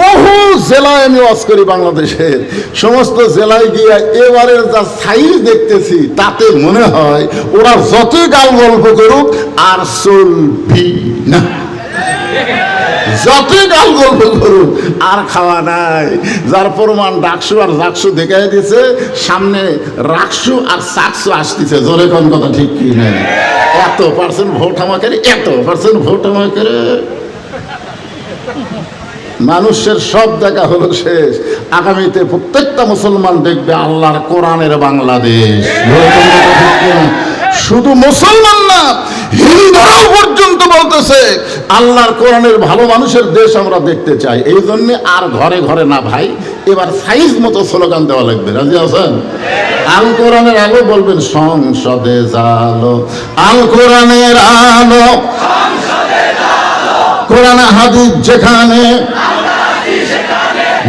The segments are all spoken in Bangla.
বহু জেলায় আমি ওয়াজ করি বাংলাদেশের। সমস্ত জেলায় গিয়ে এবারের যা সাইজ দেখতেছি, তাতে মনে হয় ওরা যতই গাল গল্প করুক, আর চলবি না। যতই গাল গল্প করুক, আর খাওয়া নাই। যার প্রমাণ ডাকসু আর জাকসু দেখাই দিছে, সামনে রাকসু আর সাকসু আসতেছে। জোরে কোন কথা ঠিক কি নাই? এত পার্সেন্ট ভোট আমাকে এত পার্সেন্ট ভোট আমাকে। মানুষের সব দেখা হলো শেষ। আগামীতে প্রত্যেকটা মুসলমান দেখবে আল্লাহর কোরআনের বাংলাদেশ। শুধু মুসলমান না, হিন্দুরাও পর্যন্ত বলতেছে, আল্লাহর কোরআনের ভালো মানুষের দেশ আমরা দেখতে চাই। এই জন্য আর ঘরে ঘরে না ভাই, এবার সাইজ মতো স্লোগান দেওয়া লাগবে। রাজি আছেন? আল কোরআনের আলো বলবেন, সংসদে জালো। আল কোরআনের আলো কোরআন হাদিস যেখানে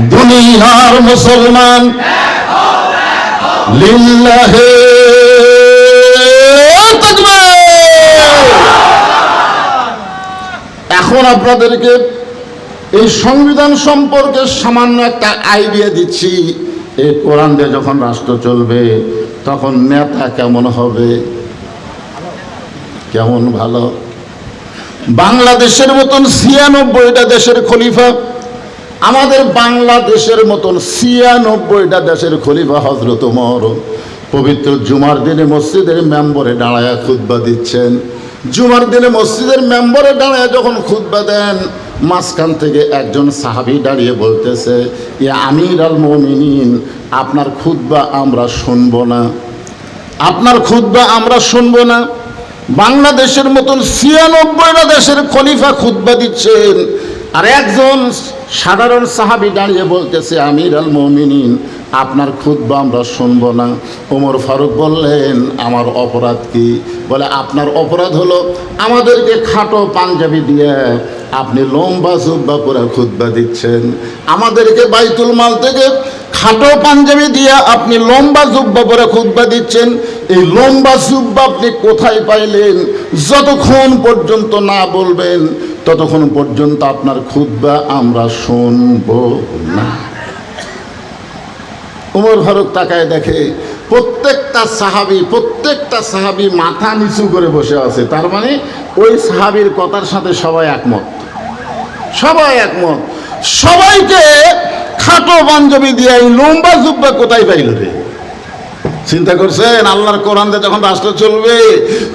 দুনিয়ার মুসলমান। লিল্লাহে। এখন আপনাদেরকে এই সংবিধান সম্পর্কে সামান্য একটা আইডিয়া দিচ্ছি। এই কোরআন দিয়ে যখন রাষ্ট্র চলবে, তখন নেতা কেমন হবে? কেমন ভালো? বাংলাদেশের মতন ছিয়ানব্বইটা দেশের খলিফা আমাদের বাংলাদেশের মতন ছিয়ানব্বইটা দেশের খলিফা হজরত মর পবিত্র জুমার দিনে মসজিদের মেম্বরে দাঁড়ায় খুদ্া দিচ্ছেন। জুমার দিনে মসজিদের মেম্বরে দাঁড়ায় যখন খুদ্া দেন, মাঝখান থেকে একজন সাহাবি দাঁড়িয়ে বলতেছে, ইয়া আমির আল মমিনিন, আপনার খুদ্া আমরা শুনব না। আপনার খুদ্া আমরা শুনব না। বাংলাদেশের মতন ছিয়ানব্বইটা দেশের খলিফা খুদ্া দিচ্ছেন। আর একজন সাধারণ সাহাবি দাঁড়িয়ে বলতেছে আমির আল মমিনিন, আপনার খুদ্া আমরা শুনব না। ওমর ফারুক বললেন, আমার অপরাধ কি? বলে, আপনার অপরাধ হলো আমাদেরকে খাটো পাঞ্জাবি দিয়ে আপনি লম্বা জুব্বা করে খুদ্া দিচ্ছেন। আমাদেরকে বাইতুল মাল থেকে খাটো পাঞ্জাবি দিয়ে আপনি লম্বা জুব্বা পরে খুদ্া দিচ্ছেন, এই লম্বা জুব্বা আপনি কোথায় পাইলেন? যতক্ষণ পর্যন্ত না বলবেন, ততক্ষণ পর্যন্ত আপনার খুদ্া আমরা শুনব না। উমর ফারুক তাকায় দেখে, প্রত্যেকটা সাহাবি প্রত্যেকটা সাহাবি মাথা নিচু করে বসে আছে। তার মানে ওই সাহাবির কথার সাথে সবাই একমত। সবাই একমত। সবাইকে খাটো পাঞ্জাবি দিয়ে এই লম্বা জুব্বা কোথায় পাইল রে? চিন্তা করছেন, আল্লাহর কোরআন যখন রাষ্ট্র চলবে,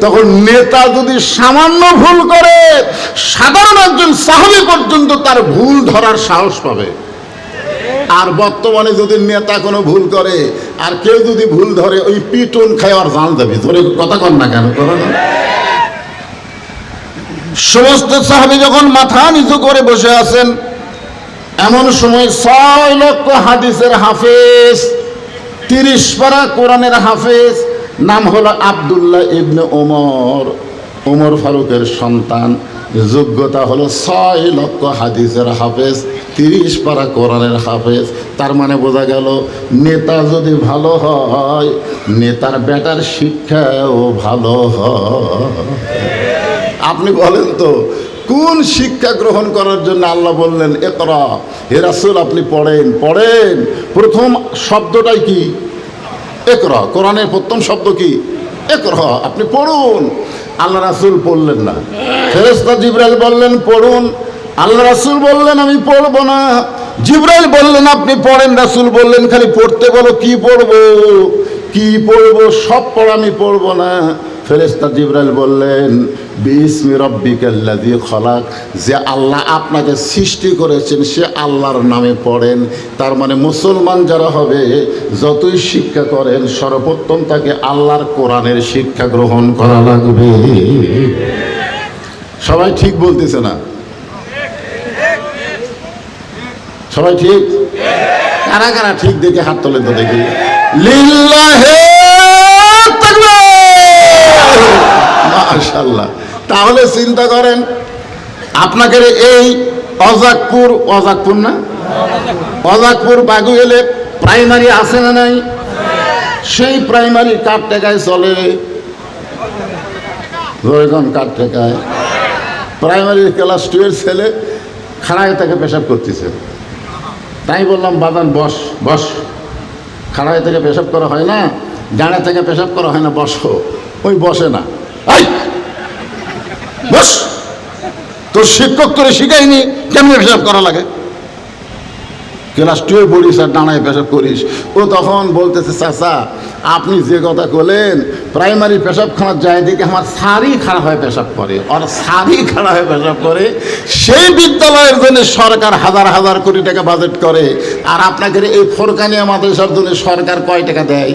তখন নেতা যদি সামান্য ভুল করে, সাধারণ একজন সাহাবি পর্যন্ত তার ভুল ধরার সাহস পাবে। আর বর্তমানে যদি নেতা কোনো ভুল করে, আর কেউ যদি ভুল ধরে, ওই পিটন আর জান দেবে। ধরে কথা কর না কেন। সমস্ত সাহাবি যখন মাথা নিচু করে বসে আছেন এমন সময় ছয় লক্ষ হাদিসের হাফেজ, তিরিশ পারা কোরআনের হাফেজ, নাম হলো আবদুল্লাহ ইবনে ওমর ওমর ফারুকের সন্তান। যোগ্যতা হলো ছয় লক্ষ হাদিসের হাফেজ, তিরিশ পারা কোরআনের হাফেজ। তার মানে বোঝা গেল, নেতা যদি ভালো হয়, নেতার বেটার শিক্ষাও ভালো হয়। আপনি বলেন তো কোন শিক্ষা গ্রহণ করার জন্য আল্লাহ বললেন একরা হে রাসূল, আপনি পড়েন পড়েন। প্রথম শব্দটাই কি? একরা কোরআনের প্রথম শব্দ কি? একরা আপনি পড়ুন। আল্লাহ রাসূল পড়লেন না। ফেরেশতা জিব্রাইল বললেন, পড়ুন। আল্লাহ রাসূল বললেন, আমি পড়ব না। জিব্রাইল বললেন, আপনি পড়েন। রাসূল বললেন, খালি পড়তে বলো, কি পড়ব? কি পড়ব? সব পড় আমি পড়ব না। ফেরেস্তা জিব্রাইল বললেন বিসমি রব্বিকাল্লাযী খলাক। যে আল্লাহ আপনাকে সৃষ্টি করেছেন, সে আল্লাহর নামে পড়েন। তার মানে মুসলমান যারা হবে, যতই শিক্ষা করেন, সর্বোত্তম তাকে আল্লাহর কোরআনের শিক্ষা গ্রহণ করা লাগবে। সবাই ঠিক বলতেছে না? সবাই ঠিক? কারা কারা ঠিক দেখে হাত তোলেন তো দেখি। লিল্লাহে মাশাল্লাহ তাহলে চিন্তা করেন, আপনাকে এই অজাকপুর অজাকপুর না? অজাকপুর বাগু এলে প্রাইমারি আছে না নাই? সেই প্রাইমারি কার টাকায় চলে? কার টাকায় প্রাইমারি ক্লাস টু এর ছেলে খাড়ায় তাকে পেশাব করতেছে। তাই বললাম বাদান বস বস। খাড়ায় থেকে পেশাব করা হয় না ডাঁড়া থেকে পেশাব করা হয় না, বসো। ওই বসে না। তোর শিক্ষক তোরে শিখাইনি, কেমনি পেশাব করা লাগে? ক্লাস টুয়ে পড়িস আর ডানায় পেশাব করিস? ও তখন বলতেছে, চাচা, আপনি যে কথা বলেন প্রাইমারি পেশাবখানার যায় দেখে আমার সারি খাড়া হয়ে পেশাব করে। আর সারি খাড়া হয়ে পেশাব করে, সেই বিদ্যালয়ের জন্য সরকার হাজার হাজার কোটি টাকা বাজেট করে। আর আপনাকে এই ফোরকানিয়া মাদ্রাসার জন্য সরকার কয় টাকা দেয়?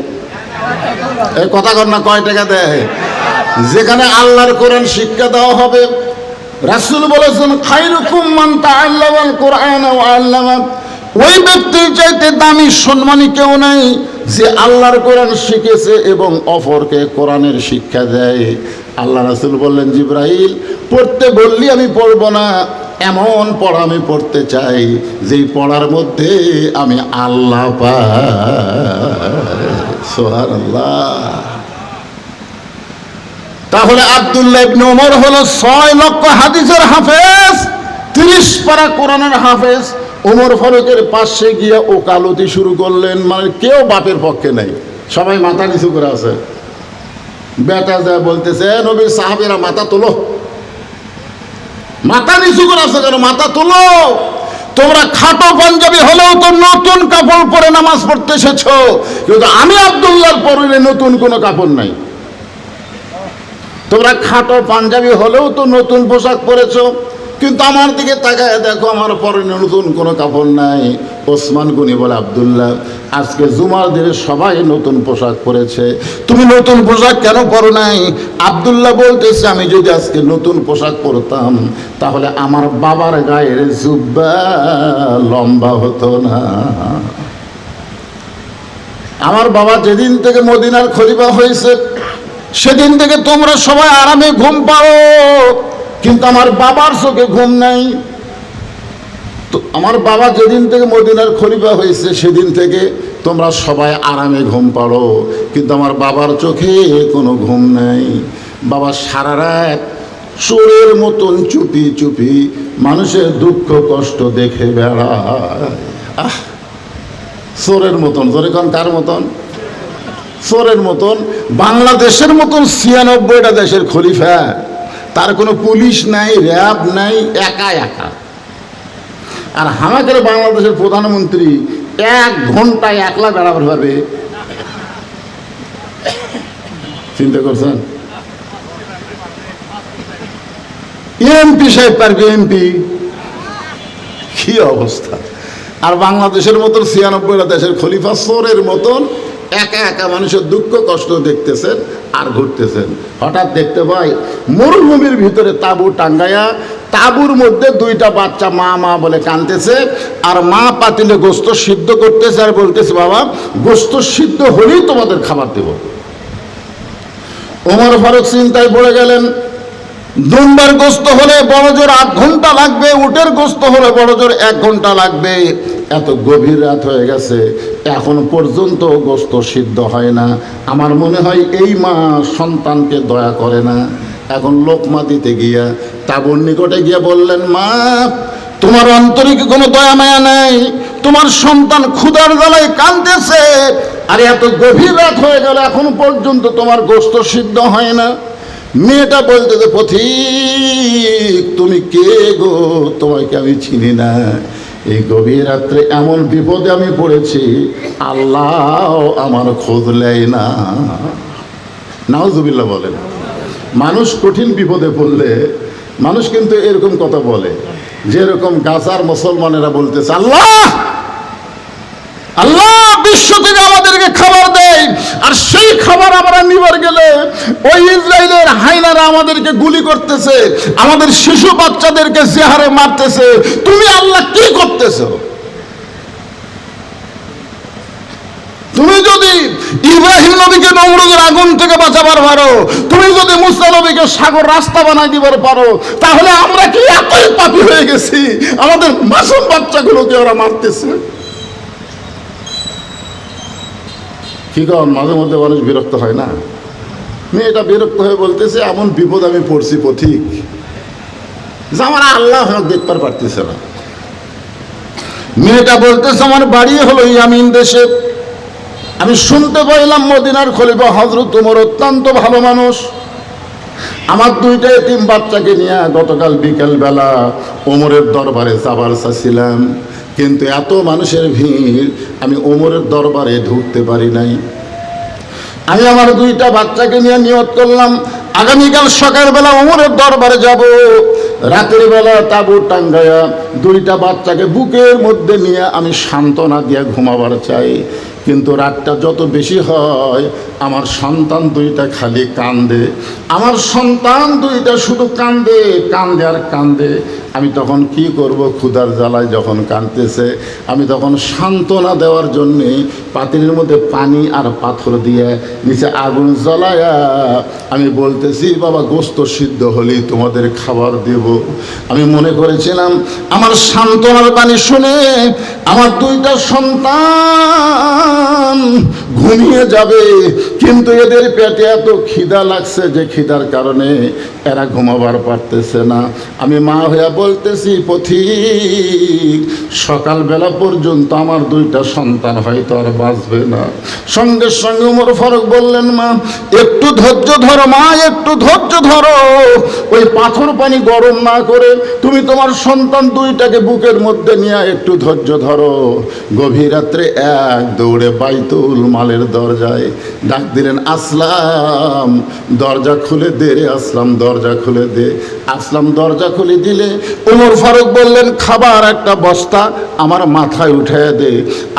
এই কথা কর না, কয় টাকা দেয়? যেখানে আল্লাহর কোরআন শিক্ষা দেওয়া হবে, রাসূল বলেছেন খাইরুকুম মান তাআল্লামাল কোরআন ওয়া আল্লামা। ওই ব্যক্তির চাইতে দামি সম্মানী কেউ নাই যে আল্লাহর কোরআন শিখেছে এবং অপরকে কোরআনের শিক্ষা দেয়। আল্লাহ রাসূল বললেন, জিব্রাইল, পড়তে বললি আমি পড়ব না, এমন পড়া আমি পড়তে চাই যেই পড়ার মধ্যে আমি আল্লাহ পাই সুবহানাল্লাহ। তাহলে আব্দুল্লাহ ইবনে হলো ছয় লক্ষ হাদিসের হাফেজ, তিরিশ পারা কোরআনের হাফেজ। ওমর ফারুকের পাশে গিয়ে ওকালতি শুরু করলেন মানে কেউ বাপের পক্ষে নেই, সবাই মাথা নিচু করে আছে। বেটা যা বলতেছে, "এ নবীর সাহাবীরা মাথা তোলো। মাথা নিচু করে আছে কেন মাথা তোলো। তোমরা খাটো পাঞ্জাবি হলেও তো নতুন কাপড় পরে নামাজ পড়তে এসেছ, কিন্তু আমি আব্দুল্লাহর পরনে নতুন কোনো কাপড় নাই। তোমরা খাটো পাঞ্জাবি হলেও তো নতুন পোশাক পরেছো। কিন্তু আমার দিকে তাকায় দেখো, আমার পরনে নতুন কোনো কাপড় নাই। ওসমান গনি বলে, আবদুল্লাহ, আজকে জুমার দিনে সবাই নতুন পোশাক পরেছে। তুমি নতুন পোশাক কেন পরো নাই? আবদুল্লাহ বলতেছে, আমি যদি আজকে নতুন পোশাক পরতাম, তাহলে আমার বাবার গায়ের জুব্বা লম্বা হতো না। আমার বাবা যেদিন থেকে মদিনার খলিফা হয়েছে সেদিন থেকে তোমরা সবাই আরামে ঘুম পাও কিন্তু আমার বাবার চোখে ঘুম নাই। তো আমার বাবা যেদিন থেকে মদিনার খলিফা হয়েছে, সেদিন থেকে তোমরা সবাই আরামে ঘুম পাড়ো। কিন্তু আমার বাবার চোখে কোনো ঘুম নাই। বাবা সারা রাত চোরের মতন চুপি চুপি মানুষের দুঃখ কষ্ট দেখে বেড়ায়। আহ, চোরের মতন জোরে কার মতন? চোরের মতন বাংলাদেশের মতন ছিয়ানব্বইটা দেশের খলিফা। তার কোনো পুলিশ নাই, র্যাব নাই, একা একা। আর হামাকের বাংলাদেশের প্রধানমন্ত্রী এক ঘন্টায় একলা বেড়াবার পারবে চিন্তা করছেন? এমপি সাহেব পারবে এমপি কি অবস্থা? আর বাংলাদেশের মতন ছিয়ানব্বইটা দেশের খলিফা সোরের মতন একা একা মানুষের দুঃখ, কষ্ট দেখতেছেন আর ঘুরতেছেন। হঠাৎ দেখতে পাই মরুভূমির ভিতরে তাঁবু টাঙ্গায়া তাঁবুর মধ্যে দুইটা বাচ্চা মা মা বলে কানতেছে আর মা পাতিলে গোস্ত সিদ্ধ করতেছে আর বলতেছে, বাবা, গোস্ত সিদ্ধ হলেই তোমাদের খাবার দেব। ওমর ফারুক চিন্তায় পড়ে গেলেন দুম্বার গোস্ত হলে বড় জোর আধ ঘণ্টা লাগবে, উটের গোস্ত হলে বড় জোর এক ঘণ্টা লাগবে। এত গভীর রাত হয়ে গেছে, এখন পর্যন্ত গোস্ত সিদ্ধ হয় না। আমার মনে হয় এই মা সন্তানকে দয়া করে না। এখন লোকমা দিতে গিয়া তাবুর নিকটে গিয়ে বললেন, মা, তোমার অন্তরে কি কোনো দয়া মায়া নাই। তোমার সন্তান ক্ষুধার গলায় কাঁদতেছে। আর এত গভীর রাত হয়ে গেল, এখন পর্যন্ত তোমার গোস্ত সিদ্ধ হয় না। মেয়েটা বলতেছে, পথিক, তুমি কে গো? তোমাকে আমি চিনি না। এই গভীর রাত্রে এমন বিপদে আমি পড়েছি, আল্লাহ আমার খোঁজ নেয় না। নাওজুবিল্লা বলেন, মানুষ কঠিন বিপদে পড়লে মানুষ কিন্তু এরকম কথা বলে, যেরকম গাজার মুসলমানেরা বলতেছে, আল্লাহ! আল্লাহ! বিশ্ব থেকে আমাদেরকে খাবার দেয়। আর সেই খাবার আমরা নিবার গেলে ওই ইসরায়েলের হাইনারা আমাদেরকে গুলি করতেছে। আমাদের শিশু বাচ্চাদেরকে জেহারে মারতেছে। তুমি আল্লাহ কি করতেছো? তুমি যদি ইব্রাহিম নবীকে নমরুদের আগুন থেকে বাঁচাবার পারো, তুমি যদি মুসা নবীকে সাগর রাস্তা বানাই দিবার পারো, তাহলে আমরা কি এতই পাপি হয়ে গেছি? আমাদের মাসুম বাচ্চাগুলোকে ওরা মারতেছে। কি কারণ? মাঝে মধ্যে মানুষ বিরক্ত হয় না? মেয়েটা বিরক্ত হয়ে বলতেছে, এমন বিপদ আমি পড়ছি পথিক। যে আমার আল্লাহ আমাকে দেখতে পারতেছে না। মেয়েটা বলতেছে, আমার বাড়ি হলো ইয়ামিন দেশে আমি শুনতে পাইলাম মদিনার খলিফা হজরত তোমার অত্যন্ত ভালো মানুষ। আমার দুইটা এতিম বাচ্চাকে নিয়ে গতকাল বিকেল বেলা ওমরের দরবারে যাবার চাচ্ছিলাম। কিন্তু এত মানুষের ভিড় আমি ওমরের দরবারে ঢুকতে পারি নাই। আমি আমার দুইটা বাচ্চাকে নিয়ে নিয়ত করলাম, আগামীকাল সকালবেলা ওমরের দরবারে যাব। রাতের বেলা তাবু টাঙ্গায়া দুইটা বাচ্চাকে বুকের মধ্যে নিয়ে আমি সান্ত্বনা দিয়ে ঘুমাবার চাই। কিন্তু রাতটা যত বেশি হয়, আমার সন্তান দুইটা খালি কান্দে। আমার সন্তান দুইটা শুধু কান্দে কান্দে আর কান্দে। আমি তখন কি করব? ক্ষুধার জ্বালায় যখন কাঁদতেছে, আমি তখন সান্ত্বনা দেওয়ার জন্যে পাতিলের মধ্যে পানি আর পাথর দিয়ে নিচে আগুন জ্বলায়া আমি বলতেছি, বাবা, গোস্ত সিদ্ধ হলেই তোমাদের খাবার দেব। আমি মনে করেছিলাম, আমার সান্ত্বনার পানি শুনে আমার দুইটা সন্তান ঘুমিয়ে যাবে। কিন্তু এদের পেটে এত খিদা লাগছে যে খিদার কারণে এরা ঘুমাবার পারতেছে না। আমি মা হইয়া বলতেছি, পথিক, সকালবেলা পর্যন্ত আমার দুইটা সন্তান হয়তো আর বাঁচবে না। সঙ্গে সঙ্গে উমর ফারুক বললেন, মা, একটু ধৈর্য ধরো মা, একটু ধৈর্য ধরো। ওই পাথর পানি গরম না করে তুমি তোমার সন্তান দুইটাকে বুকের মধ্যে নিয়ে একটু ধৈর্য ধরো। গভীর রাত্রে এক দৌড়ে বাইতুল মালের দরজায় ডাক দিলেন, আসলাম। দরজা খুলে দে রে আসলাম, দরজা খুলে দে। আসলাম, দরজা খুলে দিলে উমর ফারুক বললেন, খাবার একটা বস্তা আমার মাথায় উঠে দে।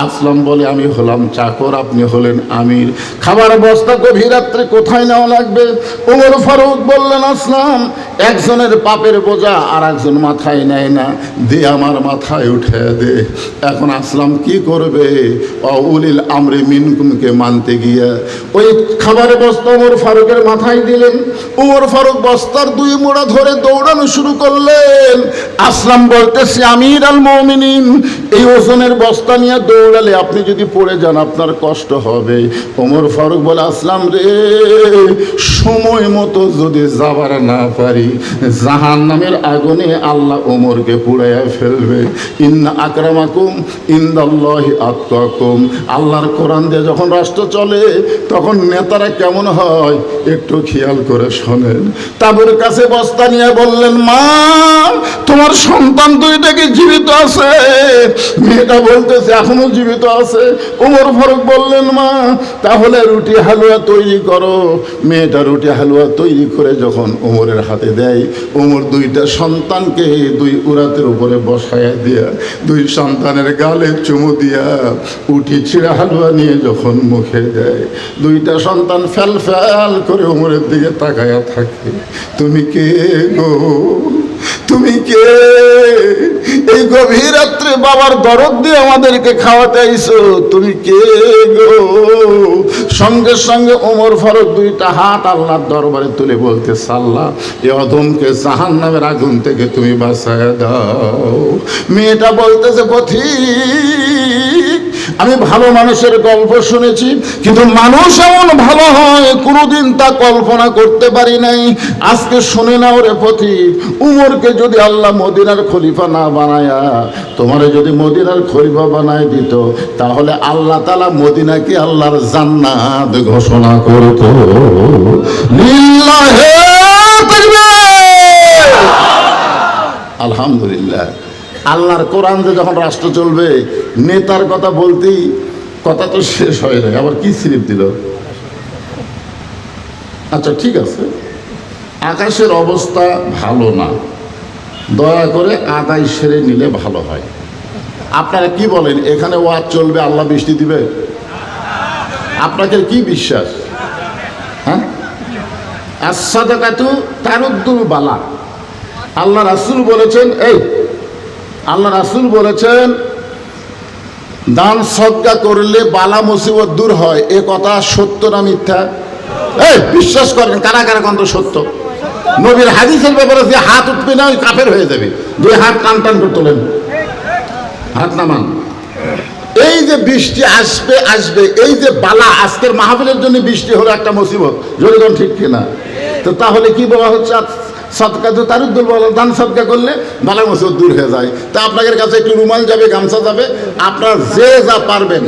আসলাম বলে, আমি হলাম চাকর, আপনি হলেন আমির। খাবার বস্তা গভীর রাত্রে কোথায় নেওয়া লাগবে? উমর ফারুক বললেন, আসলাম, একজনের পাপের বোঝা আর একজন মাথায় নেয় না। দে আমার মাথায় উঠে দে। এখন আসলাম, কি করবে? অউলিল আমরে মিনকুমকে মানতে গিয়া ওই খাবারের বস্তা ওমর ফারুকের মাথায় দিলেন। ওমর ফারুক বস্তার দুই মোড়া ধরে দৌড়ানো শুরু করলেন। আসলাম বলতেছে, আমির আল মৌমিনিন, এই ওজনের বস্তা নিয়ে দৌড়ালে আপনি যদি পড়ে যান, আপনার কষ্ট হবে। ওমর ফারুক বলে, আসলাম রে সময় মতো যদি যাবার না পারি জাহান নামের আগুনে আল্লাহ ওমরকে পুড়াইয়া ফেলবে। ইন্না আকরামাকুম ইন্দাল্লাহ আত্মাকুম। আল্লাহর কোরআন দিয়ে যখন রাষ্ট্র চলে, তখন নেতারা কেমন হয়? একটু খেয়াল করে শোনেন। তাবুর কাছে বস্তা নিয়ে বললেন, মা তোমার সন্তান দুইটা কি জীবিত আছে। মেয়েটা বলতেছে, এখনও জীবিত আছে। উমর ফারুক বললেন, মা, তাহলে রুটি হালুয়া তৈরি করো। মেয়েটা রুটি হালুয়া তৈরি করে যখন উমরের হাতে দেয়, উমর দুইটা সন্তানকে দুই উরাতের উপরে বসায়া দিয়া, দুই সন্তানের গালে চুমু দিয়া উঠি ছিঁড়া হালুয়া নিয়ে যখন মুখে দেয়, দুইটা সন্তান ফ্যাল ফ্যাল করে উমরের দিকে তাকায়া থাকে। তুমি কে গো? তুমি কে? এই গভীর রাত্রে বাবার দরদ দিয়ে আমাদেরকে খাওয়াতে আইছো। তুমি কে গো? সঙ্গে সঙ্গে ওমর ফারুক দুইটা হাত আল্লাহর দরবারে তুলে বলতে সাল্লাহ এ অধমকে জাহান নামের আগুন থেকে তুমি বাসায় দাও। মেয়েটা বলতেছে পথিক আমি ভালো মানুষের গল্প শুনেছি, কিন্তু মানুষ এমন ভালো হয়, কোনোদিন তা কল্পনা করতে পারি নাই। আজকে শুনে নাও রে পথিক উমরকে যদি আল্লাহ মদিনার খলিফা না বানায়া, তোমারে যদি মদিনার খলিফা বানায় দিত, তাহলে আল্লাহ তালা মদিনাকে আল্লাহর জান্নাত ঘোষণা করত। আলহামদুলিল্লাহ। আল্লাহর কোরআন যে যখন রাষ্ট্র চলবে, নেতার কথা বলতেই কথা তো শেষ হয়ে যায় আবার কি স্লিপ দিল? আচ্ছা ঠিক আছে। আকাশের অবস্থা ভালো না। দয়া করে আদায় সেরে নিলে ভালো হয়। আপনারা কি বলেন, এখানে ওয়াজ চলবে, আল্লাহ বৃষ্টি দিবে? আপনাদের কি বিশ্বাস? হ্যাঁ? আসাদাকাতু তারুদ্দুর বালা। আল্লাহ রাসুল বলেছেন, এই আল্লাহ রাসুল বলেছেন, দান সদ্গা করলে বালা মুসিবত দূর হয়। এ কথা সত্য না মিথ্যা? এই, বিশ্বাস করেন, কারা কারা কন্ত সত্য? নবীর হাদিসের ব্যাপারে যে হাত উঠবে না, ওই কাফের হয়ে যাবে। দুই হাত টান টান করে তোলেন। হাত নামান। এই যে বৃষ্টি আসবে আসবে, এই যে বালা আজকের মাহফিলের জন্য বৃষ্টি হলো একটা মুসিবত। যদি ঠিক কিনা? তো তাহলে কি বলা হচ্ছে সৎকা তো তারুদ্দুল বলো, দান সৎকা করলে বালা মশুর দূর হয়ে যায়। তা আপনাদের কাছে একটু রুমাল যাবে, গামছা যাবে, আপনার যে যা পারবেন